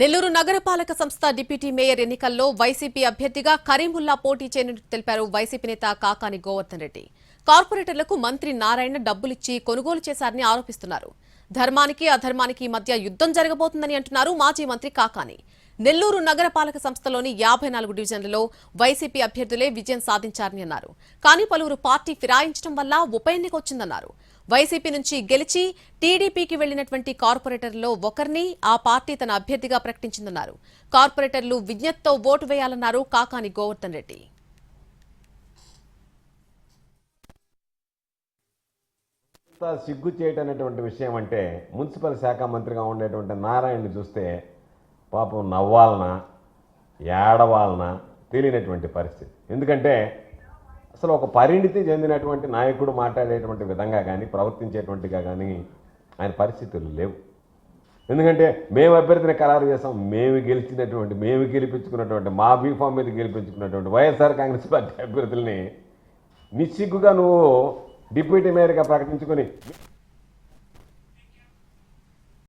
నెల్లూరు నగరపాలక సంస్థ deputy mayor ఎన్నికల్లో వైసీపీ అభ్యర్థిగా కరీముల్లా పోటీ చేయనున్నట్టు తెలిపారు వైసీపీ నేత కాకాని గోవర్ధన్ రెడ్డి. కార్పొరేటర్లకు మంత్రి నారాయణ డబ్బులిచ్చి కొనుగోలు చేశారని ఆరోపిస్తున్నారు. ధర్మానికి అధర్మానికి మధ్య యుద్ధం జరగబోతుందని అంటున్నారు మాజీ మంత్రి కాకాని. నెల్లూరు నగరపాలక సంస్థలోని యాభై నాలుగు డివిజన్లలో వైసీపీ అభ్యర్థులే విజయం సాధించారని అన్నారు. కానీ పలువురు పార్టీ ఫిరాయించడం వల్ల ఉప ఎన్నిక వచ్చిందన్నారు. వైసీపీ నుంచి గెలిచి టీడీపీకి వెళ్ళినటువంటి కార్పొరేటర్లో ఒకరిని ఆ పార్టీ తన అభ్యర్థిగా ప్రకటించిందన్నారు. కార్పొరేటర్లు విజ్ఞతతో ఓటు వేయాలన్నారు కాకాని గోవర్ధన్ రెడ్డి. సిగ్గు చేయటనేటువంటి విషయం అంటే మున్సిపల్ శాఖ మంత్రిగా ఉండేటువంటి నారాయణని చూస్తే పాపం నవ్వాలనా ఏడవాలనా తెలియనటువంటి పరిస్థితి. ఎందుకంటే అసలు ఒక పరిణితి చెందినటువంటి నాయకుడు మాట్లాడేటువంటి విధంగా కానీ ప్రవర్తించేటువంటిగా కానీ ఆయన పరిస్థితులు లేవు. ఎందుకంటే మేము అభ్యర్థిని ఖరారు చేసాం మేము గెలిచినటువంటి మేము గెలిపించుకున్నటువంటి మా బీఫామ్ మీద గెలిపించుకున్నటువంటి వైఎస్ఆర్ కాంగ్రెస్ పార్టీ అభ్యర్థుల్ని నిస్సిగ్గుగా నువ్వు డిప్యూటీ మేయర్గా ప్రకటించుకొని